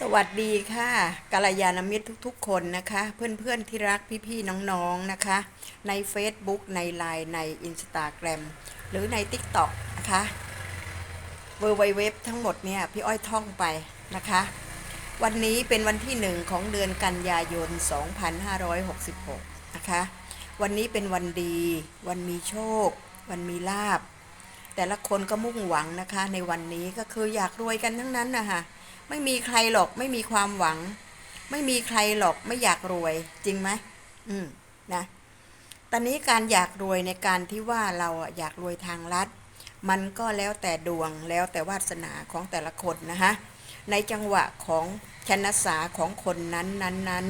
สวัสดีค่ะกัลยาณมิตรทุกๆ คนนะคะ เพื่อนๆที่รักพี่ๆ น้องๆนะคะ ใน Facebook ใน Line ใน Instagram หรือใน TikTok นะคะเวอร์ไวเว็บทั้งหมดเนี่ย พี่อ้อยท่องไปนะคะ วันนี้เป็นวันที่หนึ่งของเดือนกันยายน 2566 นะคะ วันนี้เป็นวันดี วันมีโชค วันมีลาบ แต่ละคนก็มุ่งหวังนะคะ ในวันนี้ก็คืออยากรวยกันทั้งนั้นนะคะ ไม่มีใครหรอกไม่มีความหวัง ไม่มีใครหรอกไม่อยากรวยจริงไหมอืมนะตอนนี้การอยากรวยในการที่ว่าเราอยากรวยทางลัดมันก็แล้วแต่ดวงแล้วแต่วาสนาของแต่ละคนนะคะในจังหวะของชนสาของคนนั้นนั้นนั้น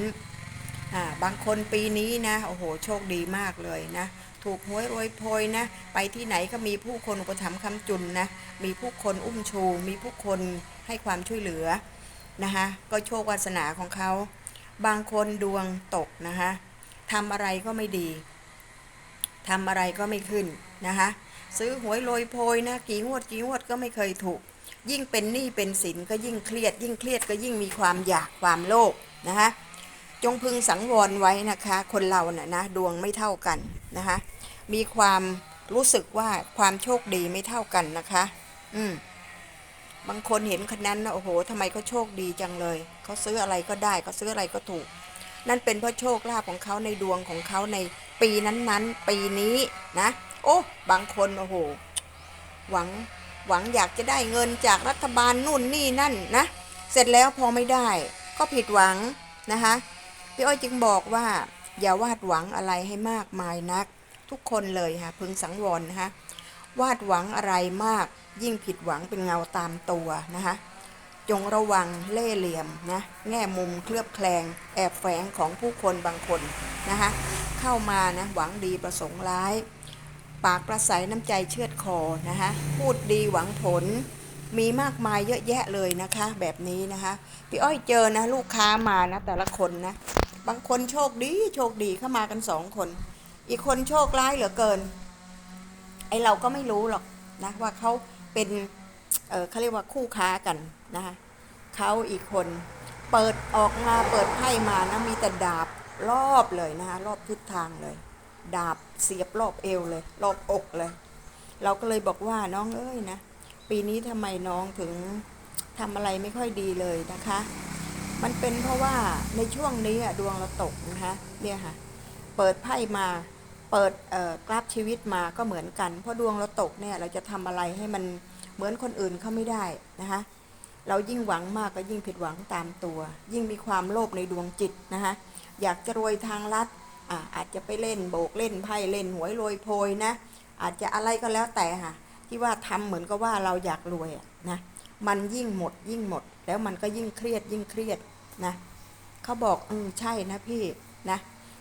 อ่าบางคนปีนี้นะโอ้โหโชคดีมากเลยนะ ถูกหวยรวยโพยนะ ไปที่ไหนก็มีผู้คนอุปถัมภ์คำจุนนะ มีผู้คนอุ้มชู มีผู้คนให้ความช่วยเหลือนะคะก็โชควาสนาของเขา บางคนดวงตกนะคะทำอะไรก็ไม่ดีทำอะไรก็ไม่ขึ้นนะคะซื้อหวยโรยโพยนะกี่งวดกี่งวดก็ไม่เคยถูก ยิ่งเป็นหนี้เป็นสินก็ยิ่งเครียด ยิ่งเครียดก็ยิ่งมีความอยากความโลภนะคะจงพึงสังวรไว้นะคะ คนเราน่ะนะดวงไม่เท่ากันนะคะ มีความรู้สึกว่าความโชคดีไม่เท่ากันนะคะ อืม บางคนเห็นคนนั้นนะโอ้โหทำไมเขาโชคดีจังเลยเขาซื้ออะไรก็ได้เขาซื้ออะไรก็ถูก นั่นเป็นเพราะโชคลาภของเขาในดวงของเขาในปีนั้นๆ ปีนี้นะ โอ้บางคนโอ้โห หวังหวังอยากจะได้เงินจากรัฐบาลนู่นนี่นั่นนะ เสร็จแล้วพอไม่ได้ก็ผิดหวังนะคะพี่อ้อยจึงบอกว่าอย่าวาดหวังอะไรให้มากมายนัก ทุกคนเลยค่ะพึงสังวรนะคะวาดหวังอะไรมาก ยิ่งผิดหวังเป็นเงาตามตัวนะคะจงระวังเล่เหลี่ยมนะแง่มุมเคลือบแคลง แอบแฝงของผู้คนบางคนนะคะเข้ามานะหวังดีประสงค์ร้าย ปากประสัยน้ำใจเชือดคอนะคะพูดดีหวังผลมีมากมายเยอะแยะเลยนะคะ แบบนี้นะคะพี่อ้อยเจอนะลูกค้ามานะแต่ละคนนะบางคนโชคดีโชคดีเข้ามากันสองคน อีกคนโชคร้ายเหลือเกิน ไอเราก็ไม่รู้หรอกนะว่าเขาเป็นเออเขาเรียกว่าคู่ค้ากันนะคะเขาอีกคนเปิดออกมาเปิดไพ่มานะมีแต่ดาบรอบเลยนะคะรอบทิศทางเลย ดาบเสียบรอบเอวเลย รอบอกเลย เราก็เลยบอกว่าน้องเอ้ยนะปีนี้ทำไมน้องถึงทำอะไรไม่ค่อยดีเลยนะคะ มันเป็นเพราะว่าในช่วงนี้อะดวงเราตกนะคะเนี่ยค่ะ เปิดไพ่มา เปิดกราฟชีวิตมาก็เหมือนกัน เพราะดวงเราตกเนี่ยเราจะทำอะไรให้มันเหมือนคนอื่นเขาไม่ได้นะคะเรายิ่งหวังมากก็ยิ่งผิดหวังตามตัว ยิ่งมีความโลภในดวงจิตนะคะอยากจะรวยทางลัดอะอาจจะไปเล่นโบกเล่นไพ่เล่นหวยโรยโพยนะ อาจจะอะไรก็แล้วแต่ค่ะ ที่ว่าทำเหมือนกับว่าเราอยากรวยนะมันยิ่งหมดยิ่งหมด แล้วมันก็ยิ่งเครียดยิ่งเครียดนะเขาบอกอืมใช่นะพี่นะ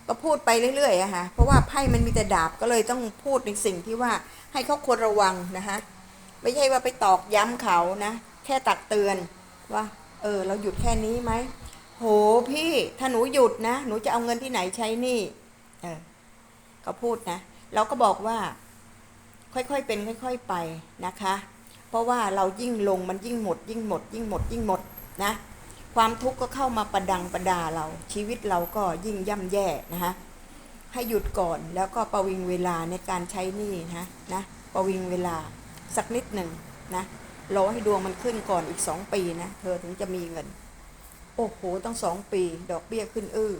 ก็พูดไปเรื่อยๆอะค่ะเพราะว่าไพ่มันมีแต่ดาบก็เลยต้องพูดในสิ่งที่ว่าให้เขาควรระวังนะคะไม่ใช่ว่าไปตอกย้ำเขานะ แค่ตักเตือนว่า เออ เราหยุดแค่นี้ไหมโหพี่ถ้าหนูหยุดนะ หนูจะเอาเงินที่ไหนใช้หนี่เออก็พูดนะเราก็บอกว่า ค่อยๆเป็น ค่อย ๆไปนะคะ เพราะว่าเรายิ่งลงมันยิ่งหมด ยิ่งหมด ยิ่งหมดยิ่งหมดนะ ความทุกข์ก็เข้ามาประดังประดาเรา ชีวิตเราก็ยิ่งย่ำแย่นะคะให้หยุดก่อนแล้วก็ประวิงเวลาในการใช้หนี้นะนะประวิงเวลาสักนิดหนึ่งนะรอให้ดวงมันขึ้นก่อนอีกสองปีนะเธอถึงจะมีเงิน โอ้โหต้องสองปี ดอกเบี้ยขึ้นอื้อ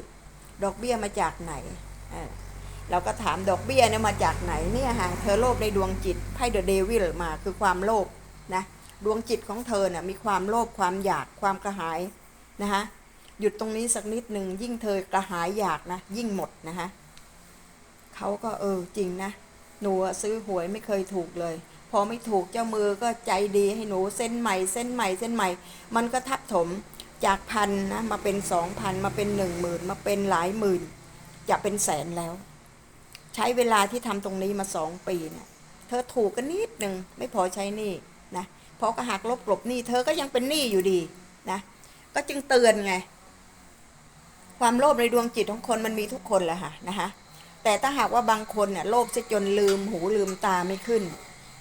ดอกเบี้ยมาจากไหนเราก็ถามดอกเบี้ยเนี่ยมาจากไหนเนี่ยฮะเธอโลภในดวงจิตไพ่เดอะเดวิลมาคือความโลภนะดวงจิตของเธอน่ะมีความโลภความอยากความกระหาย นะคะหยุดตรงนี้สักนิดหนึ่งยิ่งเธอกระหายอยากนะ ยิ่งหมดนะคะเขาก็เออจริงนะ หนูซื้อหวยไม่เคยถูกเลย พอไม่ถูกเจ้ามือก็ใจดีให้หนูเส้นใหม่เส้นใหม่เส้นใหม่ มันก็ทับถมจากพันนะมาเป็นสองพันมาเป็นหนึ่งหมื่นมาเป็นหลายหมื่น จะเป็นแสนแล้ว ใช้เวลาที่ทำตรงนี้มาสองปีเนี่ยเธอถูกกันนิดหนึ่งไม่พอใช้หนี้นะพอก็หักลบกลบหนี้เธอก็ยังเป็นหนี้อยู่ดีนะ ก็จึงเตือนไง ความโลภในดวงจิตของคนมันมีทุกคนแหละค่ะนะคะแต่ถ้าหากว่าบางคนเนี่ยโลภซะจนลืมหูลืมตาไม่ขึ้น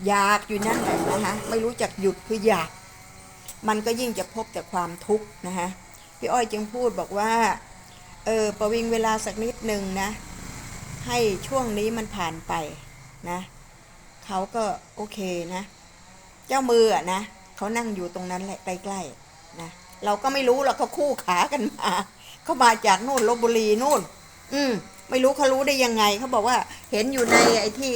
อยากอยู่นั่นแหละนะคะไม่รู้จักหยุดคืออยาก มันก็ยิ่งจะพบแต่ความทุกข์นะคะพี่อ้อยจึงพูดบอกว่าเออประวิงเวลาสักนิดหนึ่งนะ ให้ช่วงนี้มันผ่านไปนะเขาก็โอเคนะ เจ้ามืออะนะเขานั่งอยู่ตรงนั้นแหละใกล้ๆนะ เราก็ไม่รู้หรอกเขาคู่ขากันมาเขามาจากนู่นลบบุรีนู่น อืม ไม่รู้เขารู้ได้ยังไงเขาบอกว่า เห็นอยู่ในไอ้ที่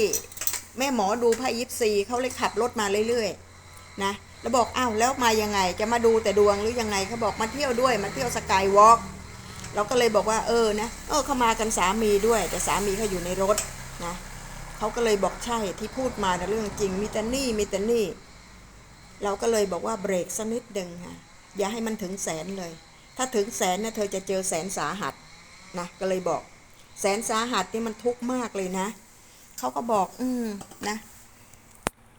แม่หมอดูไพ่ยิปซีเขาเลยขับรถมาเรื่อยๆนะแล้วบอกอ้าวแล้วมายังไง จะมาดูแต่ดวงหรือยังไงเขาบอกมาเที่ยวด้วยมาเที่ยวสกายวอล์กเราก็เลยบอกว่าเออนะเออเขามากันสามีด้วย แต่สามีเขาอยู่ในรถนะเขาก็เลยบอกใช่ที่พูดมานะเรื่องจริงมีแต่นี่มีแต่นี่ เราก็เลยบอกว่าเบรกสักนิดหนึ่งค่ะ อย่าให้มันถึงแสนเลย ถ้าถึงแสนเนี่ยเธอจะเจอแสนสาหัสนะก็เลยบอก แสนสาหัสนี่มันทุกข์มากเลยนะเขาก็บอก อืมนะ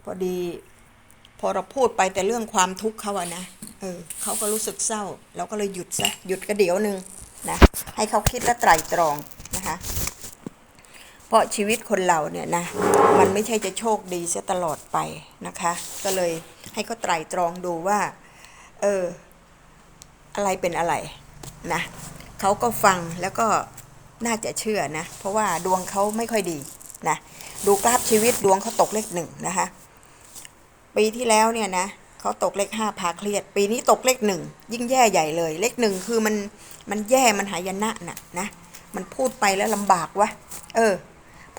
พอดี พอเราพูดไปแต่เรื่องความทุกข์เขาอะนะเออเขาก็รู้สึกเศร้าเราก็เลยหยุดซะหยุดกระเดี๋ยวหนึ่งนะให้เขาคิดและไตร่ตรองนะคะ เพราะชีวิตคนเราเนี่ยนะ มันไม่ใช่จะโชคดีเสียตลอดไปนะคะ ก็เลยให้เขาไตร่ตรองดูว่า เออ อะไรเป็นอะไรนะเขาก็ฟังแล้วก็น่าจะเชื่อนะ เพราะว่าดวงเขาไม่ค่อยดีนะดูกราฟชีวิตดวงเขาตกเลขหนึ่งนะคะปีที่แล้วเนี่ยนะเขาตกเลขห้าพาเครียด ปีนี้ตกเลขหนึ่งยิ่งแย่ใหญ่เลย เลขหนึ่งคือมันมันแย่มันหายนะน่ะนะมันพูดไปแล้วลำบากวะเออ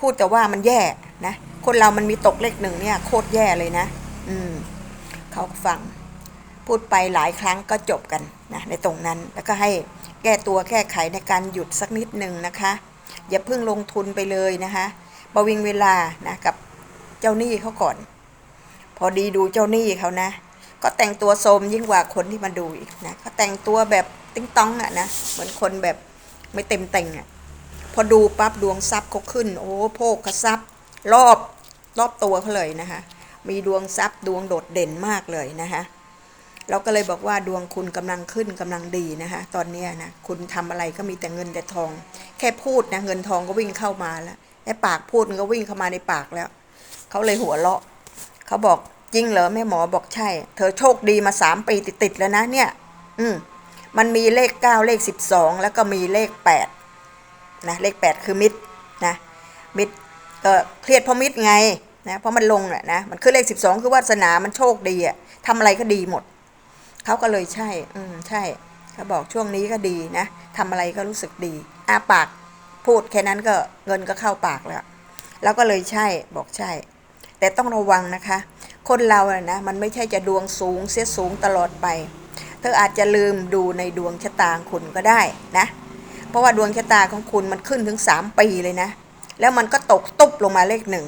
พูดแต่ว่ามันแย่นะคนเรามันมีตกเลขหนึ่งเนี่ยโคตรแย่เลยนะ อืมเขาก็ฟัง พูดไปหลายครั้งก็จบกันนะในตรงนั้นแล้วก็ให้แก้ตัวแก้ไขในการหยุดสักนิดหนึ่งนะคะ อย่าเพิ่งลงทุนไปเลยนะคะประวิงเวลานะกับเจ้าหนี้เขาก่อน พอดีดูเจ้าหนี้เขานะ ก็แต่งตัวโสมยิ่งกว่าคนที่มาดูอีกนะเขาแต่งตัวแบบติ้งต้องอะนะเหมือนคนแบบไม่เต็มเต็งอะพอดูปั๊บดวงทรัพย์เขาขึ้น โอ้โภคทรัพย์ รอบรอบตัวเขาเลยนะคะมีดวงทรัพย์ดวงโดดเด่นมากเลยนะคะ เราก็เลยบอกว่าดวงคุณกำลังขึ้นกำลังดีนะคะ ตอนนี้นะคุณทำอะไรก็มีแต่เงินแต่ทอง แค่พูดนะเงินทองก็วิ่งเข้ามาแล้วแค่ปากพูดมันก็วิ่งเข้ามาในปากแล้วเขาเลยหัวเราะเขาบอกจริงเหรอแม่หมอบอกใช่ เธอโชคดีมาสามปีติดๆแล้วนะเนี่ย อืมมันมีเลขเก้าเลขสิบสองแล้วก็มีเลขแปดนะเลขแปดคือมิตรนะมิตรก็เครียดเพราะมิตรไงนะเพราะมันลงแหละนะมันคือเลขสิบสองคือวาสนามันโชคดีอะทำอะไรก็ดีหมด เขาก็เลยใช่ อืมใช่เขาบอกช่วงนี้ก็ดีนะทำอะไรก็รู้สึกดีอาปากพูดแค่นั้นก็เงินก็เข้าปากแล้วแล้วก็เลยใช่บอกใช่ แต่ต้องระวังนะคะ คนเราอะนะมันไม่ใช่จะดวงสูงเสียสูงตลอดไป เธออาจจะลืมดูในดวงชะตาคุณก็ได้นะ เพราะว่าดวงชะตาของคุณมันขึ้นถึงสามปีเลยนะ แล้วมันก็ตกตุบลงมาเลขหนึ่ง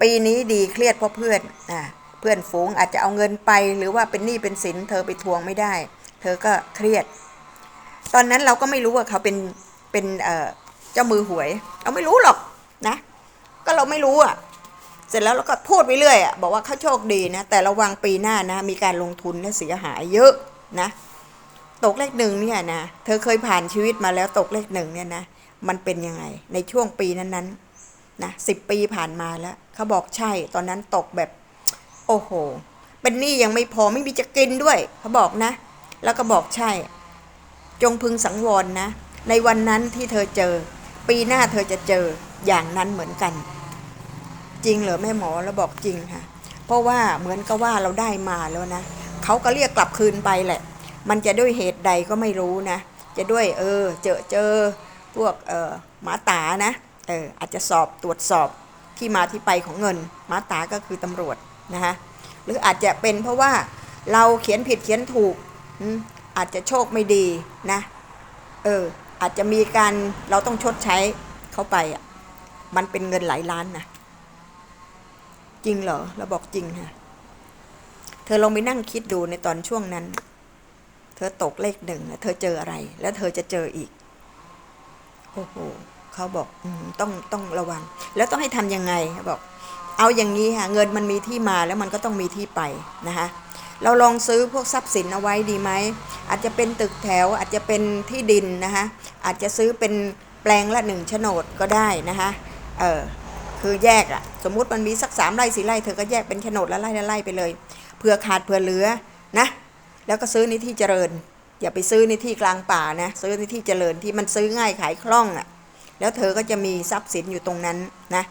ปีนี้ดีเครียดเพราะเพื่อนอ่า พื่อนฝูงอาจจะเอาเงินไป หรือว่าเป็นหนี้เป็นสินเธอไปทวงไม่ได้ เธอก็เครียด ตอนนั้นเราก็ไม่รู้ว่าเขาเป็นเป็นเจ้ามือหวย เราไม่รู้หรอกนะ ก็เราไม่รู้อะเสร็จแล้วเราก็พูดไปเรื่อยอะบอกว่าเขาโชคดีนะ แต่ระวังปีหน้านะ มีการลงทุนและเสียหายเยอะนะ ตกเลขหนึ่งเนี่ยนะ เธอเคยผ่านชีวิตมาแล้วตกเลขหนึ่งเนี่ยนะ มันเป็นยังไงในช่วงปีนั้นๆนะสิบปีผ่านมาแล้วเขาบอกใช่ตอนนั้นตกแบบ โอ้โห เป็นหนี้ยังไม่พอไม่มีจะกินด้วยเขาบอกนะ แล้วก็บอกใช่ จงพึงสังวรนะ ในวันนั้นที่เธอเจอ ปีหน้าเธอจะเจออย่างนั้นเหมือนกัน จริงเหรอแม่หมอแล้วบอกจริงค่ะ เพราะว่าเหมือนกับว่าเราได้มาแล้วนะเขาก็เรียกกลับคืนไปแหละ มันจะด้วยเหตุใดก็ไม่รู้นะ จะด้วยเออ เจอเจอพวกเออหมาตานะเอออาจจะสอบตรวจสอบที่มาที่ไปของเงินหมาตาก็คือตำรวจ นะคะหรืออาจจะเป็นเพราะว่าเราเขียนผิดเขียนถูกอาจจะโชคไม่ดีนะเอออาจจะมีการเราต้องชดใช้เข้าไปอะมันเป็นเงินหลายล้านนะจริงเหรอเราบอกจริงค่ะเธอลองไปนั่งคิดดูในตอนช่วงนั้น เธอตกเลขหนึ่งแล้วเธอเจออะไร แล้วเธอจะเจออีกโอ้โหเขาบอกอต้องต้องระวัง แล้วต้องให้ทำยังไงเขาบอก เอาอย่างนี้ค่ะเงินมันมีที่มาแล้วมันก็ต้องมีที่ไปนะคะเราลองซื้อพวกทรัพย์สินเอาไว้ดีไหมอาจจะเป็นตึกแถวอาจจะเป็นที่ดินนะคะอาจจะซื้อเป็นแปลงละหนึ่งโฉนดก็ได้นะคะเออคือแยกอะสมมุติมันมีสักสามไร่สี่ไร่เธอก็แยกเป็นโฉนดละไร่ละไร่ไปเลยเผื่อขาดเผื่อเหลือนะแล้วก็ซื้อในที่เจริญ อย่าไปซื้อในที่กลางป่านะซื้อในที่เจริญที่มันซื้อง่ายขายคล่องอะ่ะแล้วเธอก็จะมีทรัพย์สินอยู่ตรงนั้นนะ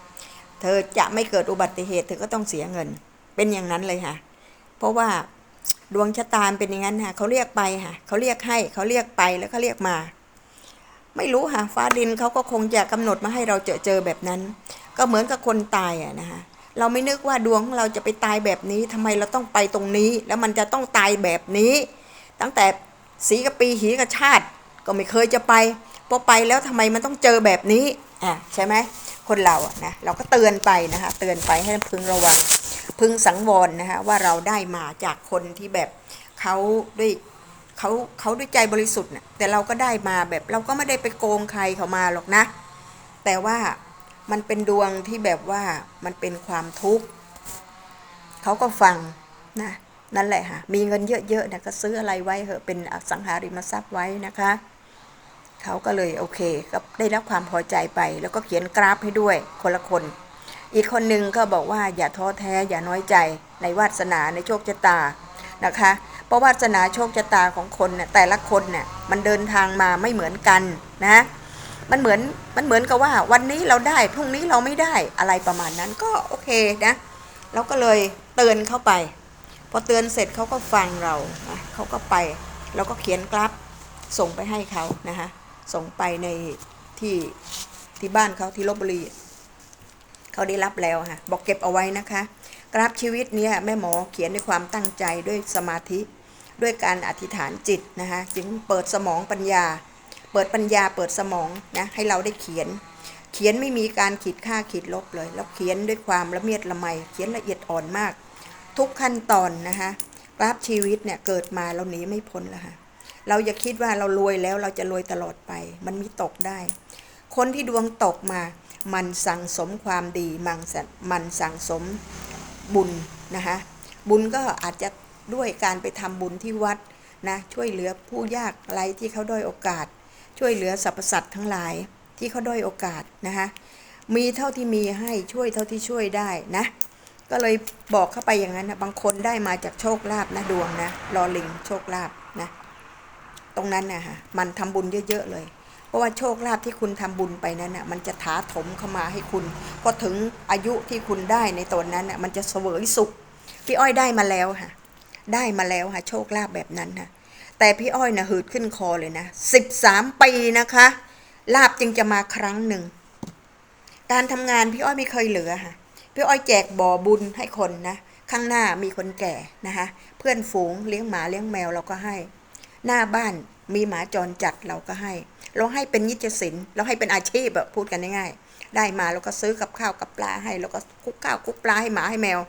เธอจะไม่เกิดอุบัติเหตุเธอก็ต้องเสียเงิน เป็นอย่างนั้นเลยค่ะ เพราะว่าดวงชะตาเป็นอย่างนั้นค่ะเขาเรียกไปค่ะเขาเรียกให้เขาเรียกไปแล้วก็เรียกมา ไม่รู้ค่ะฟ้าดินเขาก็คงจะกำหนดมาให้เราเจอเจอแบบนั้น ก็เหมือนกับคนตายอะนะคะเราไม่นึกว่าดวงของเราจะไปตายแบบนี้ทำไมเราต้องไปตรงนี้ แล้วมันจะต้องตายแบบนี้ ตั้งแต่สีกับปีหีกับชาติ ก็ไม่เคยจะไปพอไปแล้วทำไมมันต้องเจอแบบนี้อะใช่ไหม คนเราอะนะเราก็เตือนไปนะคะ เตือนไปให้พึงระวัง พึงสังวรนะคะว่าเราได้มาจากคนที่แบบเขาด้วยเขาเขาด้วยใจบริสุทธิ์น่ะแต่เราก็ได้มาแบบเราก็ไม่ได้ไปโกงใครเขามาหรอกนะ แต่ว่ามันเป็นดวงที่แบบว่ามันเป็นความทุกข์เขาก็ฟังนะนั่นแหละค่ะมีเงินเยอะๆนะก็ซื้ออะไรไว้เหอะเป็นสังหาริมทรัพย์ไว้นะคะ เขาก็เลยโอเคก็ได้รับความพอใจไป แล้วก็เขียนกราฟให้ด้วยคนละคน อีกคนหนึ่งก็บอกว่าอย่าท้อแท้อย่าน้อยใจในวาสนาในโชคชะตานะคะเพราะวาสนาโชคชะตาของคนเนี่ยแต่ละคนเนี่ยมันเดินทางมาไม่เหมือนกันนะมันเหมือนมันเหมือนกับว่าวันนี้เราได้พรุ่งนี้เราไม่ได้อะไรประมาณนั้นก็โอเคนะเราก็เลยเตือนเข้าไป พอเตือนเสร็จเขาก็ฟังเรานะเขาก็ไปเราก็เขียนกราฟส่งไปให้เขานะคะ ส่งไปในที่ที่บ้านเขาที่ลบบุรีเขาได้รับแล้วค่ะบอกเก็บเอาไว้นะคะ กราฟชีวิตเนี้ยแม่หมอเขียนด้วยความตั้งใจด้วยสมาธิ ด้วยการอธิษฐานจิตนะคะจึงเปิดสมองปัญญา เปิดปัญญาเปิดสมองนะให้เราได้เขียน เขียนไม่มีการขีดค่าขีดลบเลย แล้วเขียนด้วยความละเมียดละไมเขียนละเอียดอ่อนมาก ทุกขั้นตอนนะคะกราฟชีวิตเนี่ยเกิดมาเราหนีไม่พ้นแล้วค่ะ เราอย่าคิดว่าเรารวยแล้วเราจะรวยตลอดไป มันมีตกได้ คนที่ดวงตกมา มันสั่งสมความดีมันสมันสั่งสมบุญนะคะบุญก็อาจจะด้วยการไปทำบุญที่วัดนะช่วยเหลือผู้ยากไร้ที่เขาด้อยโอกาส ช่วยเหลือสรรพสัตว์ทั้งหลายที่เขาด้อยโอกาสนะคะมีเท่าที่มีให้ช่วยเท่าที่ช่วยได้นะ ก็เลยบอกเข้าไปอย่างนั้นนะบางคนได้มาจากโชคลาภนะดวงนะรอลิงโชคลาภนะ ตรงนั้นนะฮะมันทำบุญเยอะ ๆ เลย เพราะว่าโชคลาภที่คุณทำบุญไปนั้นน่ะมันจะถาถมเข้ามาให้คุณพอถึงอายุที่คุณได้ในตอนนั้นน่ะมันจะเสวยสุข พี่อ้อยได้มาแล้วค่ะ ได้มาแล้วค่ะ โชคลาภแบบนั้นค่ะแต่พี่อ้อยนะหืดขึ้นคอเลยนะสิบสามปีนะคะ ลาบจึงจะมาครั้งหนึ่ง การทำงานพี่อ้อยไม่เคยเหลือค่ะพี่อ้อยแจกบ่อบุญให้คนนะ ข้างหน้ามีคนแก่นะคะ เพื่อนฝูงเลี้ยงหมาเลี้ยงแมวเราก็ให้ หน้าบ้านมีหมาจรจัดเราก็ให้ เราให้เป็นนิจศิลเราให้เป็นอาชีพพูดกันง่ายๆได้มาเราก็ซื้อกับข้าวกับปลาให้เราก็คุกข้าวคุกปลาให้หมาให้แมว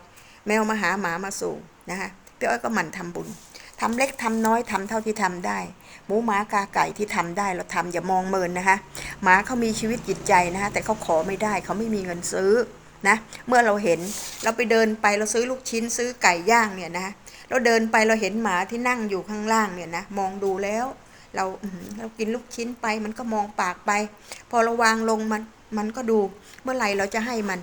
แมวมาหาหมามาสู่นะคะพี่อ้อยก็หมั่นทำบุญทำเล็กทำน้อยทำเท่าที่ทำได้หมูหมากาไก่ที่ทำได้เราทำอย่ามองเมินนะคะหมาเขามีชีวิตจิตใจนะคะแต่เขาขอไม่ได้เขาไม่มีเงินซื้อนะเมื่อเราเห็นเราไปเดินไปเราซื้อลูกชิ้นซื้อไก่ย่างเนี่ยนะ เราเดินไปเราเห็นหมาที่นั่งอยู่ข้างล่างเนี่ยนะมองดูแล้ว เราเรากินลูกชิ้นไปมันก็มองปากไป พอเราวางลงมันมันก็ดูเมื่อไหร่เราจะให้มัน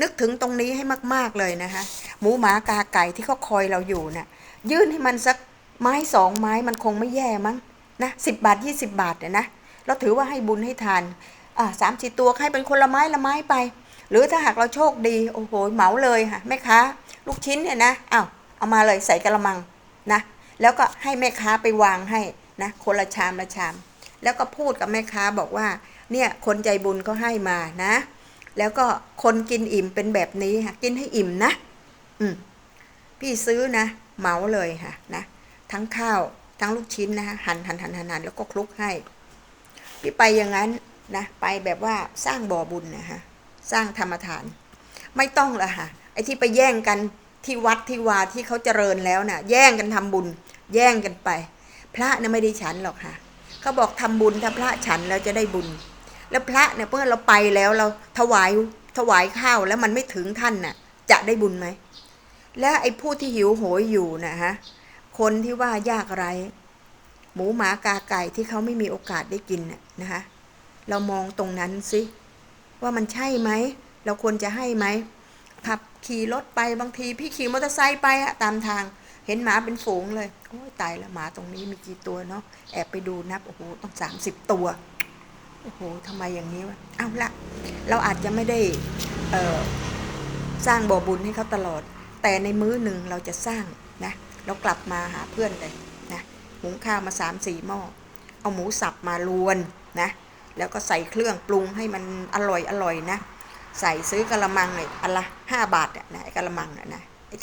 นึกถึงตรงนี้ให้มากๆเลยนะคะ หมูหมากาไก่ที่เขาคอยเราอยู่น่ะยื่นให้มันสักไม้สองไม้มันคงไม่แย่มั้งนะสิบบาทยี่สิบบาทเนี่ยนะเราถือว่าให้บุญให้ทานอ่าสามสี่ตัวให้เป็นคนละไม้ละไม้ไป หรือถ้าหากเราโชคดี โอ้โหเหมาเลยค่ะแม่ค้าลูกชิ้นเนี่ยนะอ้าว เอามาเลยใส่กระมังนะ แล้วก็ให้แม่ค้าไปวางให้นะคนละชามละชาม แล้วก็พูดกับแม่ค้าบอกว่า เนี่ยคนใจบุญก็ให้มานะ แล้วก็คนกินอิ่มเป็นแบบนี้ค่ะกินให้อิ่มนะ อืมพี่ซื้อนะ เหมาเลยค่ะนะทั้งข้าวทั้งลูกชิ้นนะคะหั่นหั่นหั่นหั่นหันแล้วก็คลุกให้ พี่ไปอย่างนั้นนะไปแบบว่าสร้างบ่อบุญนะคะสร้างธรรมทาน ไม่ต้องละค่ะไอ้ที่ไปแย่งกัน ที่วัดที่วาที่เขาเจริญแล้วน่ะ แย่งกันทำบุญ แย่งกันไป พระน่ะไม่ได้ฉันหรอกค่ะเขาบอกทำบุญถ้าพระฉันแล้วจะได้บุญ แล้วพระเนี่ยเมื่อเราไปแล้วเราถวายถวายข้าวแล้วมันไม่ถึงท่านน่ะ จะได้บุญไหมและไอ้ผู้ที่หิวโหยอยู่นะฮะคนที่ว่ายากไรหมูหมากาไก่ที่เขาไม่มีโอกาสได้กินน่ะนะคะเรามองตรงนั้นสิว่ามันใช่ไหม เราควรจะให้ไหม ขับขี่รถไปบางทีพี่ขี่มอเตอร์ไซค์ไปอะตามทาง เห็นหมาเป็นฝูงเลยโอ้ยตายล้วหมาตรงนี้มีกี่ตัวเนาะแอบไปดูนับโอ้โหต้องสามสิบตัวโอ้โหทำไมอย่างนี้วะเอาละเราอาจจะไม่ได้เออสร้างบ่อบุญให้เขาตลอด แต่ในมื้อหนึ่งเราจะสร้างนะเรากลับมาหาเพื่อนเลยนะหุงข้าวมาสามสี่หม้อเอาหมูสับมาลวนนะแล้วก็ใส่เครื่องปรุงให้มันอร่อยอร่อยนะ ใส่ซื้อกะละมังเนี่ยอันละห้าบาทอะนะไอ้กะละมังอะนะไอ้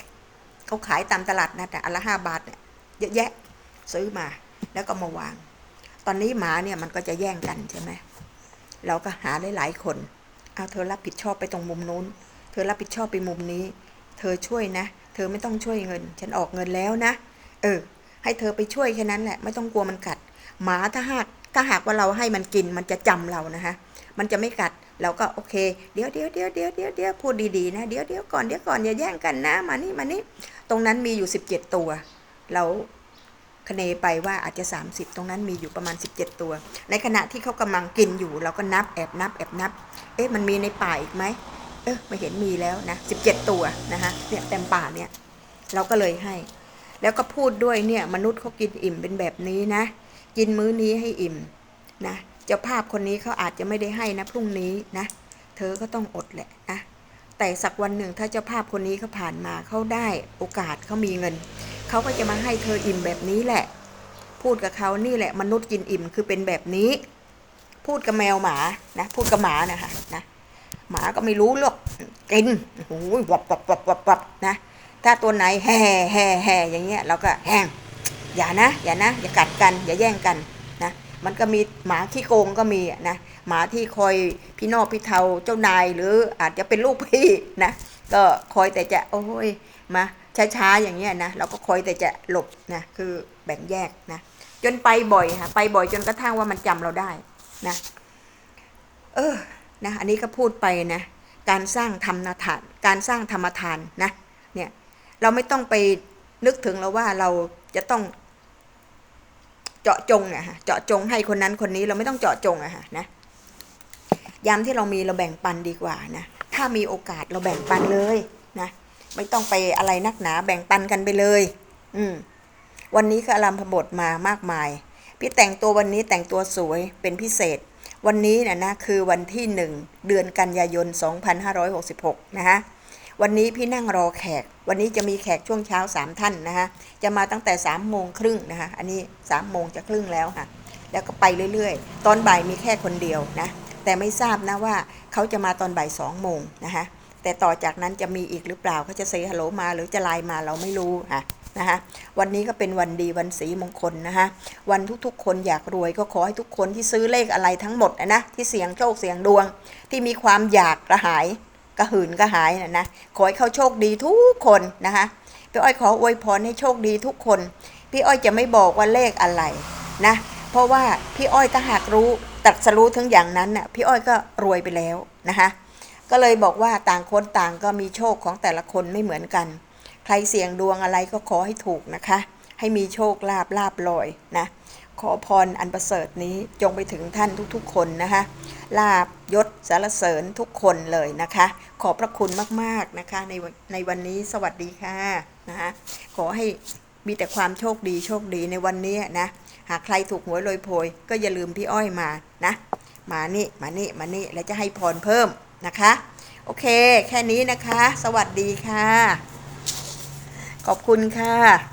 เขาขายตามตลาดนะแต่อันละห้าบาทเนี่ยเยอะแยะซื้อมาแล้วก็มาวาง ตอนนี้หมาเนี่ยมันก็จะแย่งกันใช่ไหมเราก็หาหลายๆคนเอาเธอรับผิดชอบไปตรงมุมนู้น เธอรับผิดชอบไปมุมนี้ เธอช่วยนะ เธอไม่ต้องช่วยเงิน ฉันออกเงินแล้วนะ เออ ให้เธอไปช่วยแค่นั้นแหละ ไม่ต้องกลัวมันกัด หมาถ้าหากถ้าหากว่าเราให้มันกินมันจะจำเรานะฮะ มันจะไม่กัด เราก็โอเคเดี๋ยวเดี๋ยวเดี๋ยวเดี๋ยวเดี๋ยวเดี๋ยวพูดดีๆนะเดี๋ยวเดี๋ยวก่อนเดี๋ยวก่อนอย่าแย่งกันนะมานี่มานี่ตรงนั้นมีอยู่ 17 ตัว เราคะเนไปว่าอาจจะ 30 ตรงนั้นมีอยู่ประมาณ 17 ตัว ในขณะที่เขากำลังกินอยู่ เราก็นับแอบนับแอบนับ เอ๊ะมันมีในป่าอีกไหมเออไม่เห็นมีแล้วนะ17 ตัวนะคะเนี่ยเต็มป่าเนี่ยเราก็เลยให้ แล้วก็พูดด้วยเนี่ยมนุษย์เขากินอิ่มเป็นแบบนี้นะ กินมื้อนี้ให้อิ่มนะ เจ้าภาพคนนี้เขาอาจจะไม่ได้ให้นะพรุ่งนี้นะ เธอก็ต้องอดแหละนะแต่สักวันหนึ่งถ้าเจ้าภาพคนนี้เขาผ่านมาเขาได้โอกาสเขามีเงินเขาก็จะมาให้เธออิ่มแบบนี้แหละ พูดกับเขานี่แหละมนุษย์กินอิ่มคือเป็นแบบนี้ พูดกับแมวหมานะพูดกับหมานะคะนะหมาก็ไม่รู้หรอกกินโอ้โหวับวับวับวับวับนะ ถ้าตัวไหนแห่แห่แห่อย่างเงี้ยเราก็แห้งอย่านะ อย่านะ อย่ากัดกัน อย่าแย่งกัน มันก็มีหมาขี้โกงก็มีนะหมาที่คอยพี่นอกพี่เทาเจ้านายหรืออาจจะเป็นลูกพี่นะก็คอยแต่จะโอ้ยมาช้าๆอย่างเงี้ยนะเราก็คอยแต่จะหลบนะคือแบ่งแยกนะจนไปบ่อยค่ะไปบ่อยจนกระทั่งว่ามันจำเราได้นะเออนะอันนี้ก็พูดไปนะการสร้างธรรมทาน การสร้างธรรมทานนะเนี่ยเราไม่ต้องไปนึกถึงแล้วว่าเราจะต้อง เจาะจงอะฮะเจาะจงให้คนนั้นคนนี้เราไม่ต้องเจาะจงอะฮะนะยามที่เรามีเราแบ่งปันดีกว่านะถ้ามีโอกาสเราแบ่งปันเลยนะไม่ต้องไปอะไรนักหนาแบ่งปันกันไปเลย อืมวันนี้ก็อารามพบทมามากมาย พี่แต่งตัววันนี้แต่งตัวสวยเป็นพิเศษ วันนี้นะนะคือวันที่หนึ่งเดือนกันยายน 2566 นะฮะ วันนี้พี่นั่งรอแขก วันนี้จะมีแขกช่วงเช้า3ท่านนะฮะจะมาตั้งแต่3โมงครึ่งนะคะอันนี้3โมงจะครึ่งแล้วค่ะ แล้วก็ไปเรื่อยๆ ตอนบ่ายมีแค่คนเดียวนะ แต่ไม่ทราบนะว่าเขาจะมาตอนบ่าย2โมงนะคะแต่ต่อจากนั้นจะมีอีกหรือเปล่าเขาจะเซฮัลโหลมาหรือจะไลน์มาเราไม่รู้ค่ะนะคะวันนี้ก็เป็นวันดีวันสีมงคลนะคะวันทุกๆ คนอยากรวยก็ขอให้ทุกคนที่ซื้อเลขอะไรทั้งหมดนะนะที่เสียงโชคเสียงดวง ที่มีความอยากกระหาย กระหืนกระหายนะนะขอให้เขาโชคดีทุกคนนะคะพี่อ้อยขออวยพรให้โชคดีทุกคน พี่อ้อยจะไม่บอกว่าเลขอะไรนะ เพราะว่าพี่อ้อยถ้าหากรู้ตัดสรู้ถึงอย่างนั้นน่ะพี่อ้อยก็รวยไปแล้วนะคะก็เลยบอกว่าต่างคนต่างก็มีโชคของแต่ละคนไม่เหมือนกัน ใครเสี่ยงดวงอะไรก็ขอให้ถูกนะคะ ให้มีโชคลาภลาบลอยนะ ขอพรอันประเสริฐนี้จงไปถึงท่านทุกๆ คนนะคะลาบยศสารเสริญทุกคนเลยนะคะ ขอบพระคุณมากๆนะคะในในวันนี้สวัสดีค่ะนะคะขอให้มีแต่ความโชคดีโชคดีในวันนี้นะหากใครถูกหวยโรยโพย ก็อย่าลืมพี่อ้อยมานะมานี่มานี่มานี่แล้วจะให้พรเพิ่มนะคะ โอเค แค่นี้นะคะ สวัสดีค่ะ ขอบคุณค่ะ